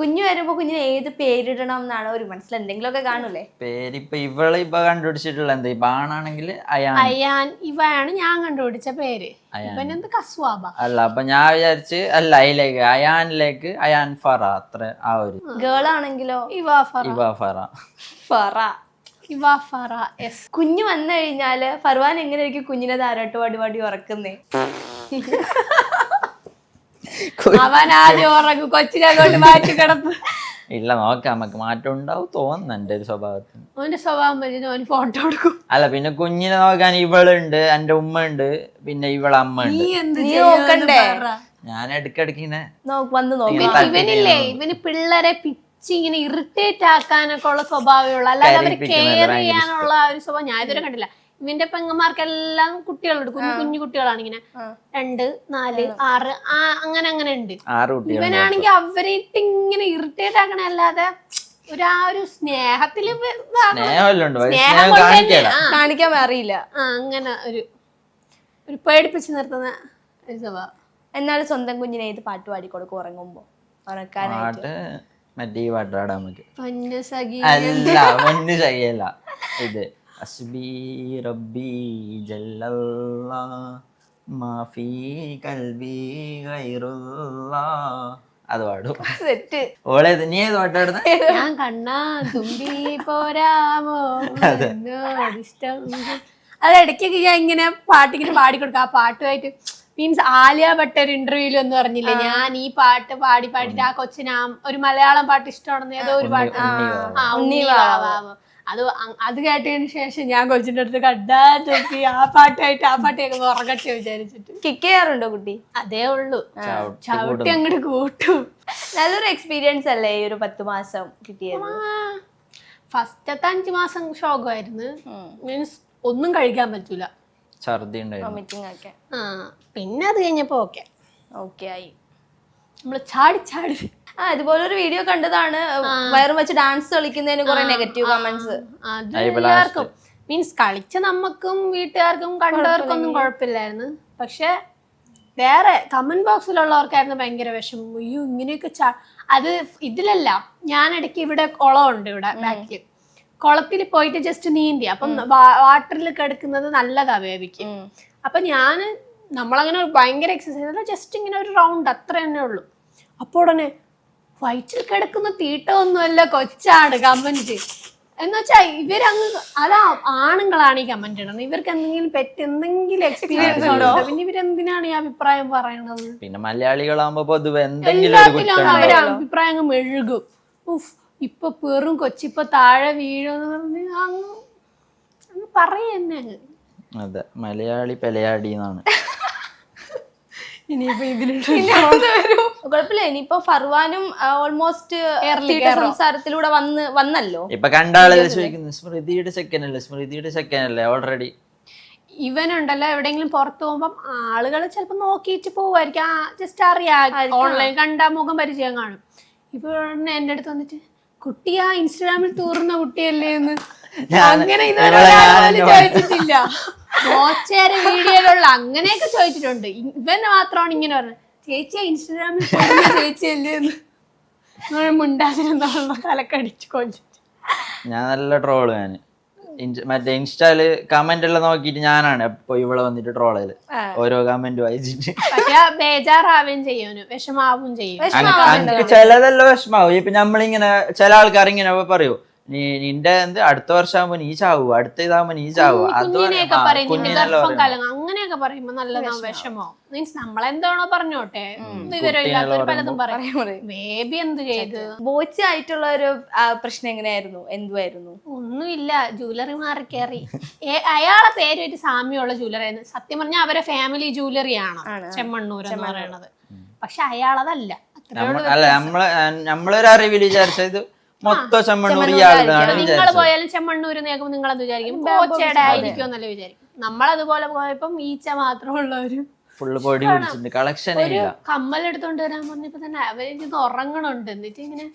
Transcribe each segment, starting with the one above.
കുഞ്ഞു വരുമ്പോ കുഞ്ഞിന് ഏത് പേരിടണം എന്നാണ് ഒരു മനസ്സിൽ എന്തെങ്കിലുമൊക്കെ കാണൂലേ പേരിപ്പൊ ഇവൾ ഇപ്പൊ കണ്ടുപിടിച്ചിട്ടുള്ള എന്താ? ബാണാണെങ്കിൽ അയാൻ. അയാൻ ഇവയാണ് ഞാൻ കണ്ടുപിടിച്ച പേര്. ഇവനെന്ത് കസ്വാബ? അല്ല അപ്പൊ ഞാൻ വിചാരിച്ച് അല്ല അതിലേക്ക് അയാനിലേക്ക് അയാൻ ഫറ അത്ര ആ ഒരു. ഗേൾ ആണെങ്കിലോ ഇവ ഫറ. ഇവ ഫറ. ഫറ. ഇവ ഫറ എസ് കുഞ്ഞു വന്നു കഴിഞ്ഞാൽ ഫർവാൻ എങ്ങനെയായിരിക്കും കുഞ്ഞിനെ താരോട്ട് പാടി പാടി ഉറക്കുന്നേ? അവൻ ആദ്യം ഉറങ്ങും കൊച്ചിനെ കൊണ്ട് മാറ്റി കിടപ്പ് ഇല്ല നോക്കാം നമുക്ക് മാറ്റം ഉണ്ടാവും തോന്നുന്നു എന്റെ ഒരു സ്വഭാവത്തിന്. അവന്റെ സ്വഭാവം വെച്ചിട്ട് അവന് ഫോട്ടോ എടുക്കും. അല്ല പിന്നെ കുഞ്ഞിനെ നോക്കാൻ ഇവളുണ്ട് എന്റെ ഉമ്മ ഉണ്ട് പിന്നെ ഇവള അമ്മ ഉണ്ട്. എന്ത് നീ നോക്കണ്ടേ? ഞാൻ ഇടയ്ക്കിടയ്ക്ക് ഇങ്ങനെ നോക്ക് വന്ന് നോക്ക്. ഇവനില്ലേ ഇവന് പിള്ളേരെ പിച്ച് ഇങ്ങനെ ഇറിറ്റേറ്റ് ആക്കാനൊക്കെ ഉള്ള സ്വഭാവമുള്ള അല്ലാതെ അവർ കെയർ ഭയങ്കര ചെയ്യാനുള്ള ഒരു സ്വഭാവം ഞാൻ ഇതുവരെ കണ്ടില്ല ഇവന്റെ പെങ്ങന്മാർക്കെല്ലാം കുട്ടികളുണ്ട്. കുഞ്ഞു കുഞ്ഞു കുട്ടികളാണ് ഇങ്ങനെ. രണ്ട് നാല് ആറ് ആ അങ്ങനെ അങ്ങനെ ഉണ്ട്. ഇവനാണെങ്കിൽ അവരായിട്ട് ഇങ്ങനെ ഇറിറ്റേറ്റ് ആക്കണ അല്ലാതെ ഒരു ആ ഒരു സ്നേഹത്തിൽ കാണിക്കാൻ അറിയില്ല. ആ, അങ്ങനെ ഒരു ഒരു പേടിപ്പിച്ച് നിർത്തുന്ന ഒരു സ്വഭാവം. എന്നാലും സ്വന്തം കുഞ്ഞിനെ ഏത് പാട്ട് പാടി കൊടുക്കും ഉറങ്ങുമ്പോ. ഉറക്കാനായിട്ട്. മറ്റേ ഈ പാട്ട് പാടാൻ നമുക്ക് പൊന്നു സഖി. അല്ല പൊന്നു സഖിയല്ല. ഇത് അസ്ബി റബ്ബി ജല്ലല്ലാ قلبي غير ഗൈറുല്ലാ അത് പാടും. സെറ്റ്. ഓളെ നീ ഏത് പാട്ടാടുന്ന ഞാൻ കണ്ണാ തുമ്പി പോരാമോ? എന്നോടിഷ്ടം അത് ഇടയ്ക്കൊക്കെ ഞാൻ ഇങ്ങനെ പാട്ടിങ്ങനെ പാടിക്കൊടുക്കാം. ആ പാട്ടുമായിട്ട് മീൻസ് ആലിയ ഭട്ട് ഒരു ഇന്റർവ്യൂൽ ഒന്നും പറഞ്ഞില്ലേ ഞാൻ ഈ പാട്ട് പാടി പാടിട്ട് ആ കൊച്ചിനാ ഒരു മലയാളം പാട്ട് ഇഷ്ടമാണെന്ന് ഏതോ ഒരു പാട്ട്. ആ ഉണ്ണി വാവാവ്. അത് അത് കേട്ടതിന് ശേഷം ഞാൻ കൊച്ചിന്റെ അടുത്ത് കണ്ടാ തൊപ്പി ആ പാട്ടായിട്ട് ആ പാട്ട് കേൾക്കുമ്പോ ഉറങ്ങട്ടെ വിചാരിച്ചിട്ട്. കിക്ക് ചെയ്യാറുണ്ടോ കുട്ടി? അതേ ഉള്ളൂ. ചവിട്ടി അങ്ങോട്ട് കൂട്ടും. നല്ലൊരു എക്സ്പീരിയൻസ് അല്ലേ ഈ ഒരു പത്ത് മാസം കിട്ടിയത്? ഫസ്റ്റത്തെ അഞ്ചു മാസം ശോകമായിരുന്നു. മീൻസ് ഒന്നും കഴിക്കാൻ പറ്റൂല. ഛർദി ഉണ്ടായിരുന്നു. വോമിറ്റിംഗ് ഒക്കെ. ആ പിന്നെ അത് കഴിഞ്ഞപ്പോ ഓക്കെ ഓക്കെ ആയി. നമ്മൾ ചാടി ചാടി. ആ ഇതുപോലെ ഒരു വീഡിയോ കണ്ടതാണ് വയറും വെച്ച് ഡാൻസ് കളിക്കുന്നതിന് കുറെ നെഗറ്റീവ് കമന്റ്സ് അത് എല്ലാവർക്കും. മീൻസ് കളിച്ച നമുക്കും വീട്ടുകാർക്കും കണ്ടവർക്കൊന്നും കുഴപ്പമില്ലായിരുന്നു. പക്ഷെ വേറെ കമന്റ് ബോക്സിലുള്ളവർക്കായിരുന്നു ഭയങ്കര വിഷമം. അയ്യോ ഇങ്ങനെയൊക്കെ ചാ അത് ഇതിലല്ല. ഞാൻ ഇടയ്ക്ക് ഇവിടെ കുളമുണ്ട് ഇവിടെ ബാക്കിൽ കുളത്തിൽ പോയിട്ട് ജസ്റ്റ് നീന്തി. അപ്പം വാട്ടറിൽ കിടക്കുന്നത് നല്ലതാ ബേബിക്ക് അപ്പൊ ഞാൻ നമ്മളങ്ങനെ ഭയങ്കര എക്സസൈസ് അല്ല ജസ്റ്റ് ഇങ്ങനെ ഒരു റൗണ്ട് അത്ര തന്നെ ഉള്ളൂ. അപ്പോൾ ഉടനെ വയറ്റിൽ കിടക്കുന്ന തീട്ടമൊന്നുമല്ല കൊച്ചാണ് കമന്റ്. എന്ന് വെച്ചാ ഇവരങ്ങ് അതാ ആണുങ്ങളാണ് ഈ കമന്റ് ഇടുന്നത്. ഇവർക്ക് എന്തെങ്കിലും പെറ്റ് എന്തെങ്കിലും എക്സ്പീരിയൻസ് ഉണ്ടോ? പിന്നെ ഇവരെന്തിനാണ് ഈ അഭിപ്രായം പറയണത്? പിന്നെ മലയാളികളാകുമ്പോ പൊതുവെ എല്ലാത്തിലും അവരെ അഭിപ്രായം അങ്ങ് മെഴുകും. ഉഫ് ഇപ്പൊ പെറും കൊച്ചിപ്പൊ താഴെ വീഴുമെന്ന് പറഞ്ഞ് അങ്ങ് അങ്ങ് പറയുന്നേ അതെ മലയാളി പെലയാടി എന്നാണ്. ഇനിയിപ്പോ ഇതിലുള്ള കുഴപ്പമില്ല ഇനിയിപ്പോ ഫർവാനും ഓൾമോസ്റ്റ് സംസാരത്തിലൂടെ വന്ന് വന്നല്ലോ? ഇപ്പൊ കണ്ടാളെ ചോദിക്കുന്നു സ്മൃതിയുടെ ചെക്കനല്ലേ സ്മൃതിയുടെ ചെക്കനല്ലേ ഓൾറെഡി ഇവനുണ്ടല്ലോ എവിടെയെങ്കിലും പുറത്തു പോകുമ്പോ ആളുകൾ ചിലപ്പോൾ നോക്കിയിട്ട് പോവായിരിക്കും ആ ജസ്റ്റ് അറിയാം. ഓൺലൈൻ കണ്ടാ മുഖം പരിചയം കാണും. ഇപ്പൊ എന്റെ അടുത്ത് വന്നിട്ട് കുട്ടിയാ ഇൻസ്റ്റാഗ്രാമിൽ തൂറുന്ന കുട്ടിയല്ലേ? എന്ന്. അങ്ങനെ ഇതുവരെ ചോദിച്ചിട്ടില്ല. മോച്ചേരെ വീഡിയോയിലുള്ള അങ്ങനെയൊക്കെ ചോദിച്ചിട്ടുണ്ട്. ഇവന് മാത്രമാണ് ഇങ്ങനെ പറഞ്ഞത്. ചേച്ചിയാ ഇൻസ്റ്റാഗ്രാമിൽ ചേച്ചിയല്ലേ എന്ന് അങ്ങനെ മുണ്ടാതിരുന്നുള്ള തലക്കടിച്ചു കൊഞ്ചിട്ട് ഞാൻ നല്ല ട്രോൾ ഞാൻ മറ്റേ ഇൻസ്റ്റാൽ കമന്റ് എല്ലാം നോക്കിയിട്ട് ഞാനാണ് എപ്പോ ഇവിടെ വന്നിട്ട് ട്രോൾ ഓരോ കമന്റ് വായിച്ചിട്ട്. ബേജാറാവുകയും ചെയ്യും വിഷമാവും ചെയ്യും. എനിക്ക് ചിലതെല്ലാം വിഷമാവും. ഇപ്പൊ നമ്മളിങ്ങനെ ചില ആൾക്കാർ ഇങ്ങനെ പറയൂ നീ നിന്റെ എന്ത് അടുത്ത വർഷമാകുമ്പോ നീ ചാവുക അടുത്ത ഇതാകുമ്പോ നീ ചാവുക കുഞ്ഞിനെയൊക്കെ പറയും നിന്റെ ഗർഭം. കലങ്ങും അങ്ങനെയൊക്കെ പറയുമ്പോ നല്ലതാ വിഷമോ. മീൻസ് നമ്മളെന്താണോ പറഞ്ഞോട്ടെ വിവരം പലതും പറയും. ബേബി എന്ത് ചെയ്ത്? ബോച്ച് ആയിട്ടുള്ള ഒരു പ്രശ്നം എങ്ങനെയായിരുന്നു? എന്തുവായിരുന്നു? ഒന്നുമില്ല ജൂവലറി മാറി കയറി. അയാളെ പേര് ഒരു സാമ്യമുള്ള ജൂവലറി ആയിരുന്നു സത്യം പറഞ്ഞാൽ അവരെ ഫാമിലി ജൂവലറി ആണ്. ചെമ്മണ്ണൂർ എന്ന് പറയണത് പക്ഷെ അയാളതല്ല. അല്ല നമ്മളെ നമ്മളൊരു അറിവിൽ വിചാരിച്ചത് മൊത്തം ചെമ്മണ്ണൂർ നിങ്ങൾ പോയാലും ചെമ്മണ്ണൂര് നേക്കുമ്പോൾ നിങ്ങൾ എന്ത് വിചാരിക്കും കോച്ചയുടെ ആയിരിക്കും എന്നല്ലേ വിചാരിക്കും. നമ്മളതുപോലെ പോയപ്പം ഈച്ച മാത്രമുള്ള ഒരു ഫുള്ള് പൊടി പിടിച്ചിട്ടുണ്ട് കളക്ഷൻ കമ്മൽ എടുത്തോണ്ട് വരാൻ പറഞ്ഞപ്പോ തന്നെ അവരിത് ഉറങ്ങണുണ്ട്. എന്നിട്ട് ഇങ്ങനെ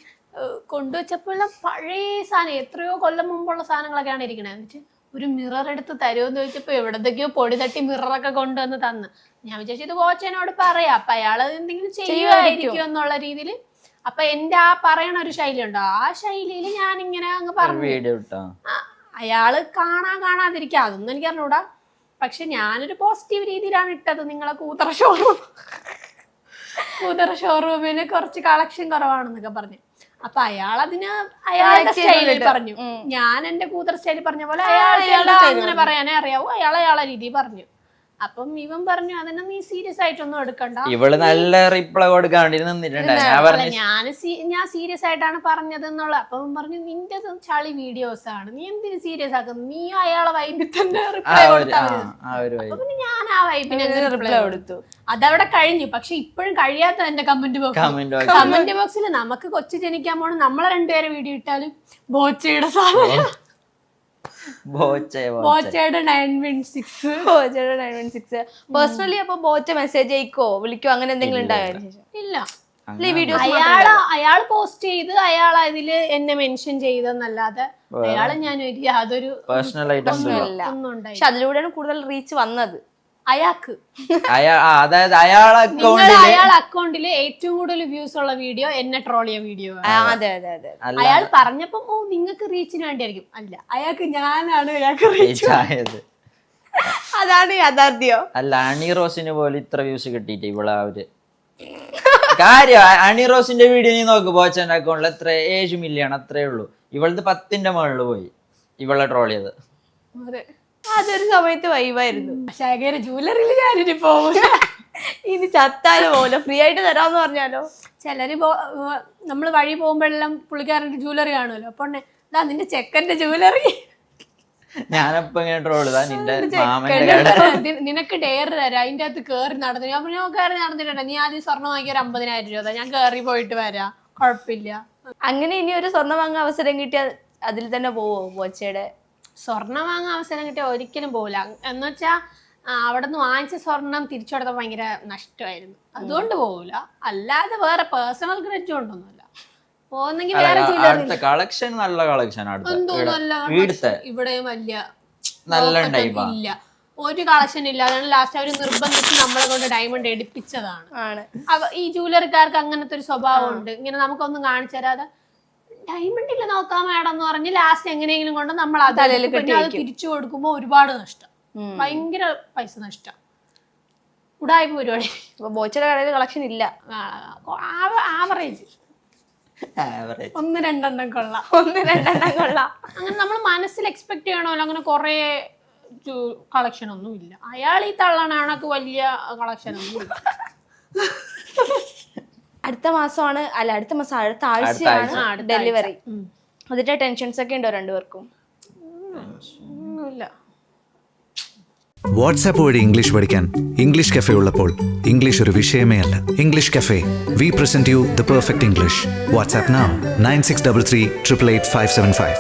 കൊണ്ടുവച്ചപ്പോഴുള്ള പഴയ സാധനം എത്രയോ കൊല്ലം മുമ്പുള്ള സാധനങ്ങളൊക്കെയാണ് ഇരിക്കണത് എന്നിട്ട് ഒരു മിറർ എടുത്ത് തരുമെന്ന് ചോദിച്ചപ്പോ എവിടത്തേക്കോ പൊടി തട്ടി മിററൊക്കെ കൊണ്ടുവന്ന് തന്ന്. ഞാൻ വിചാരിച്ചു ഇത് കോച്ചനോട് പറയാം. അപ്പൊ അയാൾ എന്തെങ്കിലും ചെയ്യുമായിരിക്കും. എന്നുള്ള രീതിയിൽ അപ്പൊ എന്റെ ആ പറയണ ഒരു ശൈലി ഉണ്ടോ ആ ശൈലിയിൽ ഞാൻ ഇങ്ങനെ അങ്ങ് പറഞ്ഞു. അയാൾ കാണാൻ കാണാതിരിക്കുക. അതൊന്നും എനിക്ക് അറിഞ്ഞൂടാ. പക്ഷെ ഞാനൊരു പോസിറ്റീവ് രീതിയിലാണ് ഇട്ടത് നിങ്ങളെ കൂതറ ഷോറൂം കൂതറ ഷോറൂമിന് കുറച്ച് കളക്ഷൻ കുറവാണെന്നൊക്കെ പറഞ്ഞു. അപ്പൊ അയാൾ അതിന് അയാളുടെ സ്റ്റൈലിൽ പറഞ്ഞു. ഞാൻ എന്റെ കൂത്തറ സ്റ്റൈലിൽ പറഞ്ഞ പോലെ അയാൾ അയാളുടെ അങ്ങനെ പറയാനേ അറിയാവൂ. അയാൾ അയാളെ രീതി പറഞ്ഞു. അപ്പം ഇവൻ പറഞ്ഞു അതന്നെ നീ സീരിയസ് ആയിട്ടൊന്നും എടുക്കണ്ട. ഇവൾ നല്ല റിപ്ലൈ നിന്നിട്ടുണ്ട്. ഞാൻ പറഞ്ഞു ഞാൻ ഞാൻ സീരിയസ് ആയിട്ടാണ് പറഞ്ഞത് എന്നുള്ള അപ്പൊ അവൻ പറഞ്ഞു നിന്റെ ചളി വീഡിയോസ് ആണ്. നീ എന്തിനു സീരിയസ് ആക്കുന്നു? നീ അയാളെ വൈബിൽ തന്നെ റിപ്ലൈ പിന്നെ ഞാൻ ആ വൈബിന് റിപ്ലൈ കൊടുത്തു? അതവിടെ കഴിഞ്ഞു. പക്ഷെ ഇപ്പോഴും കഴിയാത്ത എന്റെ കമന്റ് ബോക്സ് കമന്റ് ബോക്സിൽ നമുക്ക് കൊച്ചു ജനിക്കാൻ പോണ നമ്മളെ രണ്ടുപേരെ വീഡിയോ ഇട്ടാലും ബോച്ചയുടെ സാധനം. ബോച്ചയുടെ നയൻ വിൻ സിക്സ് ബോച്ചയുടെ നയൻ വൺ സിക്സ് പേഴ്സണലി അപ്പൊ ബോച്ച മെസ്സേജ് അയക്കോ? വിളിക്കോ? അങ്ങനെ എന്തെങ്കിലും ഉണ്ടായോ ഇല്ല. അയാൾ അയാൾ പോസ്റ്റ് ചെയ്ത് അയാൾ അതിൽ എന്നെ മെൻഷൻ ചെയ്തെന്നല്ലാതെ അയാളെ ഞാൻ ഒരു യാതൊരു പേഴ്സണൽ ആയിട്ട് അല്ല ഒന്നും ഉണ്ടായി പക്ഷെ അതിലൂടെയാണ് കൂടുതൽ റീച്ച് വന്നത്. അയാൾക്ക് അയാ ആ, അതായത് അയാൾ നിങ്ങൾ അക്കൗണ്ടിൽ അയാൾ അക്കൗണ്ടിൽ ഏറ്റവും കൂടുതൽ വ്യൂസ് ഉള്ള വീഡിയോ എന്നെ ട്രോൾ ചെയ്യ വീഡിയോ അതെ അതെ അതെ. അയാൾ പറഞ്ഞപ്പോ ഓ നിങ്ങൾക്ക് റീച്ചിന് വേണ്ടിയായിരിക്കും. അല്ല അയാൾക്ക് ഞാനാണ് അയാൾക്ക് റീച്ച് ആയത്. അതാണ് യാഥാർത്ഥ്യം. അല്ല അണി റോസിന് പോലെ ഇത്ര വ്യൂസ് കിട്ടിയിട്ട് ഇവിടെ അവർ കാര്യം അണി റോസിന്റെ വീഡിയോ നീ നോക്ക് ബോച്ചന്റെ അക്കൗണ്ടിൽ എത്ര ഏഴ് മില്യൺ അത്രേ ഉള്ളൂ. ഇവളത് പത്തിന്റെ മുകളിൽ പോയി. ഇവളെ ട്രോൾ ചെയ്ത്. അതൊരു സമയത്ത് വൈവായിരുന്നു. ശേഖര ജൂവലറിയിൽ ഞാനിനി പോകും ഇനി ചത്താലും? പോലെ ഫ്രീ ആയിട്ട് തരാമെന്ന് പറഞ്ഞാലോ? ചിലര് നമ്മൾ വഴി പോകുമ്പോഴെല്ലാം പുള്ളിക്കാരന്റെ ജൂവലറി കാണുമല്ലോ. അപ്പൊ ഇതാ നിന്റെ ചെക്കന്റെ ജൂവലറി ഞാനപ്പോ ഇങ്ങനെ ട്രോൾ നിന്റെ മാമന്റെ നിനക്ക് ഡെയർ തരാം. അതിന്റെ അകത്ത് കേറി നടന്നു ഞാൻ പറഞ്ഞു കയറി നടന്നിട്ടുണ്ട് നീ ആദ്യം സ്വർണം വാങ്ങിയ ഒരു അമ്പതിനായിരം രൂപ ഞാൻ കേറി പോയിട്ട് വരാം. കുഴപ്പമില്ല. അങ്ങനെ ഇനി ഒരു സ്വർണം വാങ്ങാൻ അവസരം കിട്ടിയാൽ അതിൽ തന്നെ പോവോ? ബോച്ചയുടെ സ്വർണം വാങ്ങാൻ അവസരം കിട്ടിയ ഒരിക്കലും പോകില്ല എന്ന് വെച്ചാൽ അവിടെ നിന്ന് വാങ്ങിച്ച സ്വർണം തിരിച്ചു കൊടുത്താൽ ഭയങ്കര നഷ്ടമായിരുന്നു. അതുകൊണ്ട് പോകില്ല അല്ലാതെ വേറെ പേഴ്സണൽ ഗ്രഡ്ജ് കൊണ്ടൊന്നുമില്ല. പോകുന്നെങ്കിൽ വേറെ അടുത്ത കളക്ഷൻ നല്ല കളക്ഷൻ അടുത്ത. ഇവിടെയും വലിയ നല്ല ഇല്ല. ഒരു കളക്ഷൻ ഇല്ല. അതാണ് ലാസ്റ്റ് അവർ നിർബന്ധിച്ച് നമ്മളെ കൊണ്ട് ഡയമണ്ട് എടുപ്പിച്ചതാണ്. ഈ ജൂവലറിക്കാർക്ക് അങ്ങനത്തെ ഒരു സ്വഭാവം ഉണ്ട്. ഇങ്ങനെ നമുക്കൊന്നും കാണിച്ചു തരാതെ ഡയമണ്ട് ഇല്ല നോക്കാൻ മേഡം എന്ന് പറഞ്ഞ് ലാസ്റ്റ് എങ്ങനെയെങ്കിലും കൊണ്ട് നമ്മൾ അത് തലയിൽ കെട്ടി പിന്നെ അത് തിരിച്ചു കൊടുക്കുമ്പോൾ ഒരുപാട് നഷ്ടം. ഭയങ്കര പൈസ നഷ്ടം. ഉടായ്പ പരിപാടി. അപ്പൊ ബോച്ചയുടെ കടയിൽ കളക്ഷൻ ഇല്ല. ആവറേജ് ആവറേജ് ഒന്ന് രണ്ടെണ്ണം കൊള്ളാം. ഒന്ന് രണ്ടെണ്ണം കൊള്ളാം. അങ്ങനെ നമ്മൾ മനസ്സിൽ എക്സ്പെക്ട് ചെയ്യണമല്ലോ അങ്ങനെ കുറേ കളക്ഷൻ ഒന്നും ഇല്ല. അയാൾ ഈ തള്ളണക്ക് വലിയ കളക്ഷൻ ഒന്നും ഇല്ല. അടുത്ത മാസമാണ് അല്ല അടുത്ത മാസം അടുത്ത ആഴ്ച. ആഴ്ചയാണ് ഡെലിവറി. അതിന്റെ ടെൻഷൻസ് ഒക്കെ ഉണ്ടോ രണ്ടുപേർക്കും വാട്സാപ്പ് വഴി ഇംഗ്ലീഷ് പഠിക്കാൻ ഇംഗ്ലീഷ് കഫേ ഉള്ളപ്പോൾ ഇംഗ്ലീഷ് ഒരു വിഷയമേ അല്ല. English café we present you the perfect English WhatsApp nine six double three triple eight five seven five.